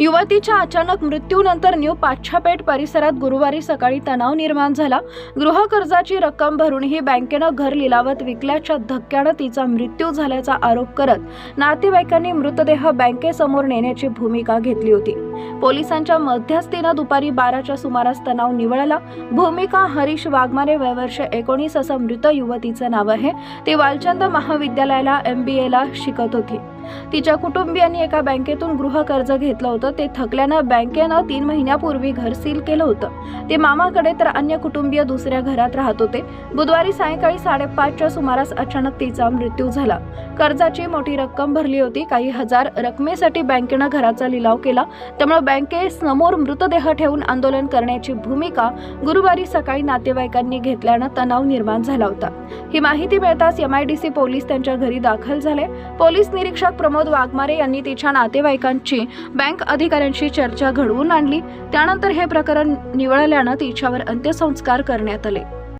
युवतीच्या अचानक मृत्यूनंतर न्यू पाच्छापेठ परिसरात गुरुवारी सकाळी तणाव निर्माण झाला. गृह कर्जाची रक्कम भरूनही बँकेनं घर लिलावत विकल्याच्या धक्क्यानं तिचा मृत्यू झाल्याचा आरोप करत नातेवाईकांनी मृतदेह बँकेसमोर नेण्याची भूमिका घेतली होती. पोलिसांच्या मध्यस्थीनं दुपारी बाराच्या सुमारास तणाव निवळला. भूमिका हरीश वाघमारे वयवर्ष एकोणीस असं मृत युवतीचं नाव आहे. ती वालचंद महाविद्यालयाला एम बी एला शिकत होती. तिच्या कुटुंबियांनी एका बँकेतून गृह कर्ज घेतलं होतं. ते थकल्यानं बँकेनं तीन महिन्यापूर्वी घर सील केलं होतं. ते मामाकडे तर अन्य कुटुंबीय दुसऱ्या घरात राहत होते. बुधवारी सायंकाळी साडेपाचच्या सुमारास अचानक तिचा मृत्यू झाला. कर्जाची मोठी रक्कम भरली होती. काही हजार रकमेसाठी बँकेनं घराचा लिलाव केला. त्यामुळे बँकेसमोर मृतदेह ठेवून आंदोलन करण्याची भूमिका गुरुवारी सकाळी नातेवाईकांनी घेतल्यानं तणाव निर्माण झाला होता. ही माहिती मिळताच एमआयडीसी पोलीस त्यांच्या घरी दाखल झाले. पोलीस निरीक्षक प्रमोद वाघमारे यांनी तिच्या नातेवाईकांची बँक अधिकाऱ्यांशी चर्चा घडवून आणली. त्यानंतर हे प्रकरण निवळल्यानं तिच्यावर अंत्यसंस्कार करण्यात आले.